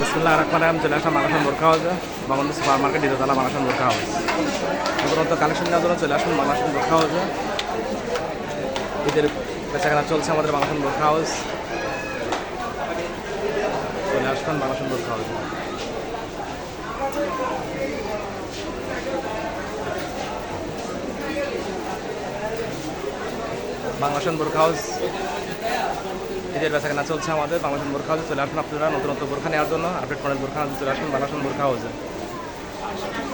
বিসমুল্লাহ রহমান রাহিম, চলে আসলাম বাংলাদেশ বোরখা হাউসে বাংলাদেশ সুপার মার্কেট দ্বিতীয়তলা বাংলাদেশ বোরখা হাউস নতুনত্ব কালেকশন নেওয়ার জন্য চলে আসুন বাংলাদেশ বোরখা হাউসে ঈদের বেচাকেনা চলছে আমাদের বাংলাদেশ বোরখা হাউস চলে আসবেন বাংলাদেশ বোরখা হাউসে বাংলাদেশ বোরখা হাউস। ঈদের বেচা কেনা চলছে আমাদের বাংলাদেশ বোরখা হাউসে চলে আসুন আপনারা নতুনত্ব বোরখা নেওয়ার জন্য আপডেট মডেল বোরখা হাউসে চলে আসুন বাংলাদেশ বোরখা হাউসে।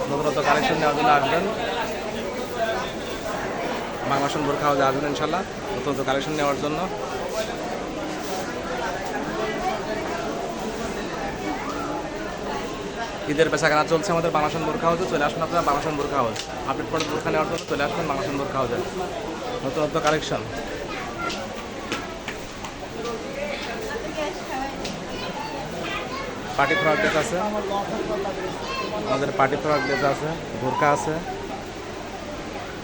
নতুনত্ব কালেকশন নেওয়ার জন্য আসবেন। বাংলাদেশ বোরখা হাউসে আসবেন ইনশাল্লাহ নতুনত্ব কালেকশন নেওয়ার জন্য। ঈদের বেচা কেনা চলছে আমাদের বাংলাদেশ বোরখা হাউসে চলে আসুন আপনারা বাংলাদেশ বোরখা হাউস। আপডেট মডেল বোরখা নেওয়ার জন্য চলে আসবেন বাংলাদেশ বোরখা হাউসে। নতুনত্ব কালেকশন। পার্টি ফ্রক ড্রেস আছে। আমাদের পার্টি ফ্রক ড্রেস আছে, বোরকা আছে।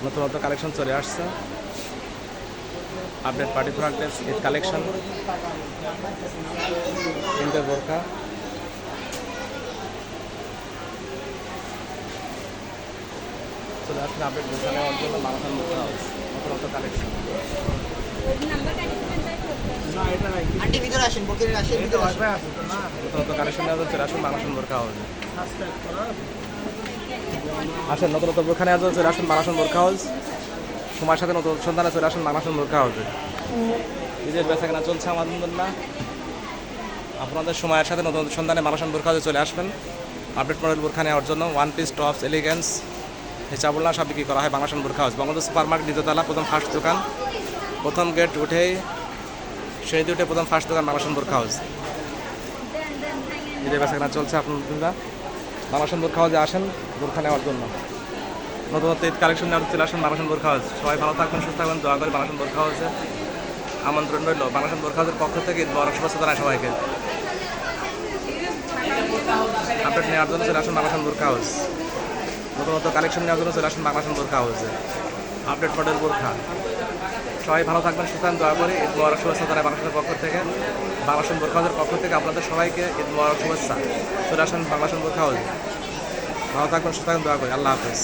নতুন নতুন কালেকশন চলে আসছে। Update party frock dress Eid collection. তিনটে বোরকা। চলে আসছে আপডেট বোরকা নেওয়ার জন্য মারাথন নতুন কালেকশন আন্টি ভিতরে আসেন বকিরের আসেন ভিতরে আসেন। নতুন নতুন কালেকশন চলে আসুন মারাথন বোরকা হাউস আসেন নতুন নতুন নেওয়ার জন্য চলে আসুন মানাসন বোরখা হাউস সময়ের সাথে নতুন সন্ধানে চলে আসুন মানাসন বোরখা হাউসে নিজের বেচা কেনা চলছে আলহামদুলিল্লাহ আপনাদের সময়ের সাথে নতুন সন্ধানে মানাসন বোরখা হাউসে চলে আসবেন। আপডেট মডেল বোরখা নেওয়ার জন্য ওয়ান পিস টপস এলিগেন্স হিসাবুল্লাহ সব বিক্রি করা হয় বাংলাদেশ বোরখা হাউস। বঙ্গবন্ধু সুপার মার্কেট দ্বিতীয়তলা প্রথম ফার্স্ট দোকান। প্রথম গেট উঠেই সিঁড়িতে উঠে প্রথম ফার্স্ট দোকান বাংলাদেশ বোরখা হাউস। ঈদের বেচা চলছে আপনারা। বাংলাদেশ বোরখা হাউসে আসেন বোরখা নেওয়ার জন্য। নতুন নতুন ঈদ কালেকশন নেওয়ার চলে আসুন বাংলাদেশ বোরখা হাউস। সবাই ভালো থাকবেন সুস্থ থাকবেন দোয়া করে বাংলাদেশ বোরখা হাউসে আমন্ত্রণ রইল। বাংলাদেশ বোরখা হাউসের পক্ষ থেকে ঈদ বড় শুভেচ্ছা জানাই সবাইকে। আপডেট নেওয়ার জন্য চলে আসুন বাংলাদেশ বোরখা হাউস। নতুন নতুন কালেকশন নেওয়ার জন্য চলে আসুন বাংলাদেশ বোরখা হাউসে। আপডেট মডেল বোরখা। সবাই ভালো থাকবেন, সুস্থ দয়া করে। ঈদ মোবারক শুভেচ্ছা তারা বাংলাদেশের পক্ষ থেকে। বাংলাদেশ বোরখা হাউসের পক্ষ থেকে আপনাদের সবাইকে ঈদ মোবারক শুভেচ্ছা। চলে আসুন বাংলাদেশ বোরখা হাউসে। ভালো থাকবেন, সুস্থ দয়া করে। আল্লাহ হাফেজ।